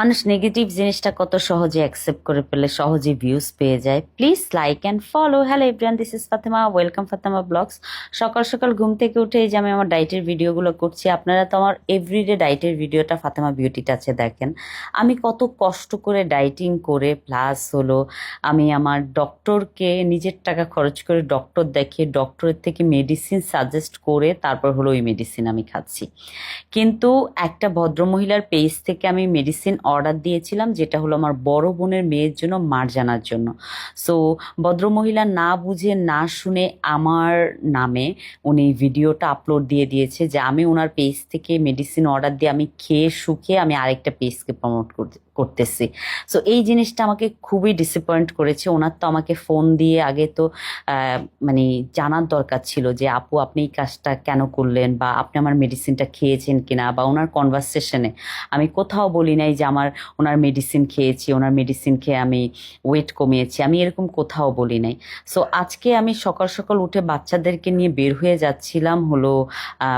মানুষ নেগেটিভ জিনিসটা কত সহজে অ্যাকসেপ্ট করে ফেলে সহজে ভিউজ পেয়ে যায়। Please like and follow hello everyone this is Fatema welcome Fatema vlogs সকাল সকাল ঘুম থেকে উঠে যে আমি আমার ডায়েটের ভিডিওগুলো করছি, আপনারা তো আমার এভরিডে ডায়েটের ভিডিওটা ফাতেমা বিউটি টাচে দেখেন। আমি কত কষ্ট করে ডায়েটিং করে প্লাস হলো আমি আমার ডক্টরকে নিজের টাকা খরচ করে ডক্টর দেখিয়ে ডক্টরের থেকে মেডিসিন সাজেস্ট করে তারপর হলো ওই মেডিসিন আমি খাচ্ছি। কিন্তু একটা ভদ্রমহিলার পেজ থেকে আমি মেডিসিন অর্ডার দিয়েছিলাম, যেটা হলো আমার বড় বোনের মেয়ের জন্য মার জানার জন্য। সো ভদ্রমহিলা না বুঝে, না শুনে আমার নামে উনি ভিডিওটা আপলোড দিয়ে দিয়েছে যে আমি ওনার পেজ থেকে মেডিসিন অর্ডার দিয়ে আমি খেয়ে, শুকিয়ে আমি আরেকটা পেজকে প্রমোট করতেছি। সো এই জিনিসটা আমাকে খুবই ডিসঅ্যাপয়েন্ট করেছে। ওনার তো আমাকে ফোন দিয়ে আগে তো মানে জানার দরকার ছিল যে, আপু, আপনি এই কাজটা কেন করলেন? বা আপনি আমার মেডিসিনটা খেয়েছেন কিনা? বা ওনার কনভারসেশনে আমি কোথাও বলি নাই যে, আমার, ওনার মেডিসিন খেয়েছি, ওনার মেডিসিন খেয়ে আমি ওয়েট কমিয়েছি। আমি এরকম কোথাও বলি নাই। সো আজকে আমি সকাল সকাল উঠে বাচ্চাদেরকে নিয়ে বের হয়ে যাচ্ছিলাম হলো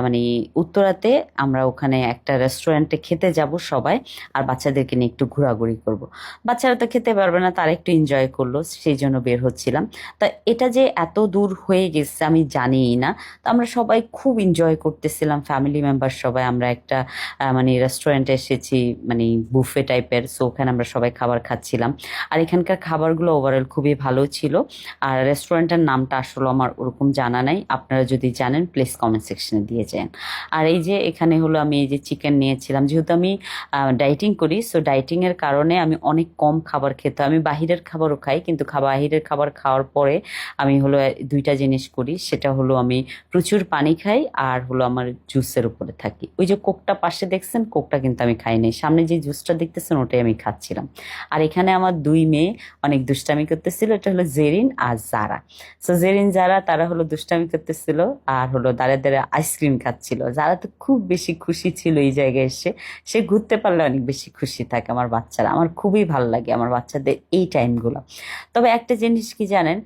মানে উত্তরাতে। আমরা ওখানে একটা রেস্টুরেন্টে খেতে যাব সবাই। আর বাচ্চাদেরকে নিয়ে একটু ঘোরাঘুরি করব। বাচ্চারা তো খেতে পারবে না, তারা একটু এনজয় করল, সেই জন্য বের হচ্ছিলাম। তা এটা যে এত দূর হয়ে গেছে আমি জানিই না। তো আমরা সবাই খুব এনজয় করতেছিলাম ফ্যামিলি মেম্বার সবাই। আমরা একটা মানে রেস্টুরেন্টে এসেছি মানে বুফে টাইপের সো ওখানে আমরা সবাই খাবার খাচ্ছিলাম। আর এখানকার খাবারগুলো ওভারঅল খুবই ভালো ছিল। আর রেস্টুরেন্টের নামটা আসলে আমার ওরকম জানা নাই। আপনারা যদি জানেন প্লিজ কমেন্ট সেকশনে দিয়ে যান। আর এই যে এখানে হলো আমি এই যে চিকেন নিয়েছিলাম। যেহেতু আমি ডাইটিং করি সো ডাইটিংয়ের কারণে আমি অনেক কম খাবার খেতে আমি বাহিরের খাবারও খাই, কিন্তু বাহিরের খাবার খাওয়ার পরে আমি হলো দুইটা জিনিস করি। সেটা হলো আমি প্রচুর পানি খাই আর হলো আমার জুসের উপরে থাকি। ওই যে কোকটা পাশে দেখছেন, কোকটা কিন্তু আমি খাই নাই। সামনে যে জুসটা দেখতেছেন, ওটাই আমি খাচ্ছিলাম। আর এখানে আমার দুই মেয়ে অনেক দুষ্টামি করতেছিল। এটা হলো জেরিন আর জারা। সো জেরিন যারা তারা হলো দুষ্টামি করতেছিল আর হলো দাঁড়ে দাঁড়ে আইসক্রিম খাচ্ছিল। যারা তো খুব বেশি খুশি ছিল এই জায়গায় এসে। সে ঘুরতে পারলে অনেক বেশি খুশি থাকে। আমার বাচ্চারা আমার খুবই ভালো লাগে আমার বাচ্চাদের এই টাইমগুলো তবে একটা জিনিস কি জানেন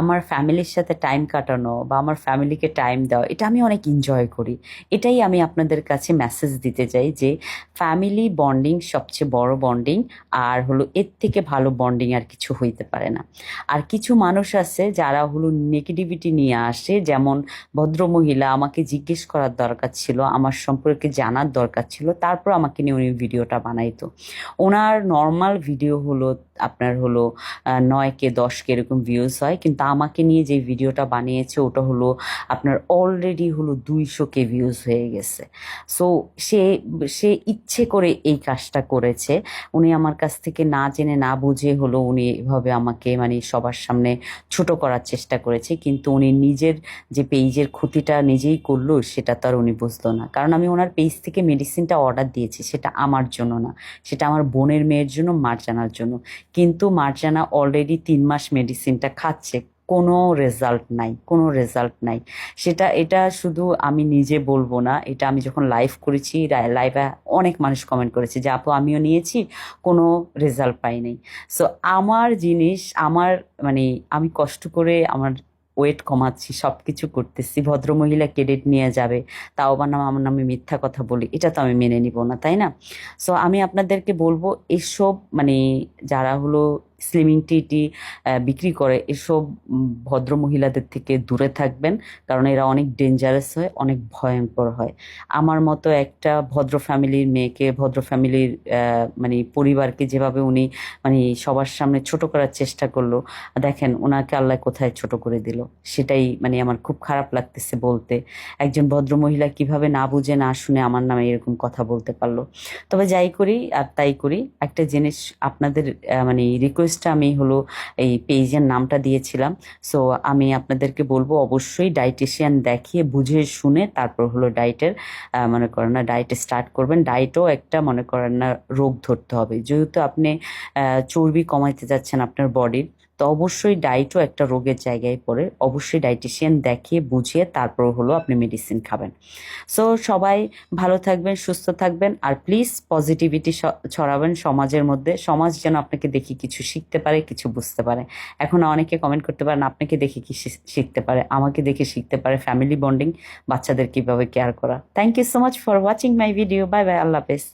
আমার ফ্যামিলির সাথে টাইম কাটানো বা আমার ফ্যামিলিকে টাইম দেওয়া, এটা আমি অনেক এনজয় করি। এটাই আমি আপনাদের কাছে মেসেজ দিতে চাই যে ফ্যামিলি বন্ডিং সবচেয়ে বড় বন্ডিং আর হলো এর থেকে ভালো বন্ডিং আর কিছু হইতে পারে না। আর কিছু মানুষ আছে যারা হলো নেগেটিভিটি নিয়ে আসে, যেমন ভদ্রমহিলা, আমাকে জিজ্ঞেস করার দরকার ছিল, আমার সম্পর্কে জানার দরকার ছিল, তারপর আমাকে নিয়ে উনি ভিডিওটা বানাইতো। ওনার নর্মাল ভিডিও হলো আপনার হলো আহ, নয় কে দশ কে এরকম ভিউজ হয়। কিন্তু আমাকে নিয়ে যে ভিডিওটা বানিয়েছে ওটা হলো আপনার অলরেডি হলো দুইশো কে ভিউজ হয়ে গেছে। সো সে সে ইচ্ছে করে এই কাজটা করেছে। উনি আমার কাছ থেকে না জেনে না বুঝে হলো উনি এভাবে আমাকে মানে সবার সামনে ছোট করার চেষ্টা করেছে। কিন্তু উনি নিজের যে পেজের ক্ষতিটা নিজেই করল সেটা তো আর উনি বুঝলো না। কারণ আমি ওনার পেজ থেকে মেডিসিনটা অর্ডার দিয়েছি সেটা আমার জন্য না। সেটা আমার বোনের মেয়ের জন্য মার জানার জন্য। কিন্তু মার্জানা অলরেডি তিন মাস মেডিসিনটা খাচ্ছে। কোনো রেজাল্ট নাই, কোনো রেজাল্ট নাই। সেটা, এটা শুধু আমি নিজে বলব না, এটা আমি যখন লাইভ করেছি লাইভে অনেক মানুষ কমেন্ট করেছে যে, আপু, আমিও নিয়েছি, কোনো রেজাল্ট পাইনি। সো আমার জিনিস, আমার মানে আমি কষ্ট করে আমার ওয়েট কমাচ্ছি সব কিছু করতেছি, ভদ্রমহিলা ক্রেডিট নিয়ে যাবে, তাও বা নাম আমার নামে মিথ্যা কথা বলি, এটা তো আমি মেনে নিব না, তাই না? সো আমি আপনাদেরকে বলব, এসব মানে যারা হলো স্লিমিং টি টি বিক্রি করে, এসব ভদ্র মহিলাদের থেকে দূরে থাকবেন, কারণ এরা অনেক ডেঞ্জারাস হয়, অনেক ভয়ঙ্কর হয়। আমার মতো একটা ভদ্র ফ্যামিলির মেয়েকে, ভদ্র ফ্যামিলির মানে পরিবারকে যেভাবে উনি মানে সবার সামনে ছোট করার চেষ্টা করল, দেখেন ওনাকে আল্লাহ কোথায় ছোট করে দিল। সেটাই মানে আমার খুব খারাপ লাগতেছে বলতে। একজন ভদ্র মহিলা কীভাবে না বুঝে, না শুনে আমার নামে এরকম কথা বলতে পারল। তবে যাই করি আর তাই করি, একটা জিনিস আপনাদের মানে মানে রিকোয়েস্টটা আমি হলো এই পেজের নামটা দিয়েছিলাম। সো আমি আপনাদেরকে বলব অবশ্যই ডায়েটিশিয়ান দেখিয়ে, বুঝে, শুনে তারপর হলো ডায়েটের মনে করেন না ডায়েট স্টার্ট করবেন। ডায়েটও একটা মনে করেন না রোগ ধরতে হবে। যেহেতু আপনি চর্বি কমাইতে যাচ্ছেন আপনার বডির তো অবশ্যই ডায়েটও একটা রোগের জায়গায় পড়ে। অবশ্যই ডায়েটিশিয়ান দেখিয়ে বুঝিয়ে তারপর হলো আপনি মেডিসিন খাবেন। সো সবাই ভালো থাকবেন, সুস্থ থাকবেন আর প্লিজ পজিটিভিটি ছড়াবেন সমাজের মধ্যে। সমাজ যেন আপনাকে দেখে কিছু শিখতে পারে, কিছু বুঝতে পারে। এখন অনেকে কমেন্ট করতে পারেন, আপনাকে দেখে কি শিখতে পারে? আমাকে দেখে শিখতে পারে ফ্যামিলি বন্ডিং বাচ্চাদের কীভাবে কেয়ার করা। Thank you so much for watching my video bye bye আল্লাহ হাফেজ।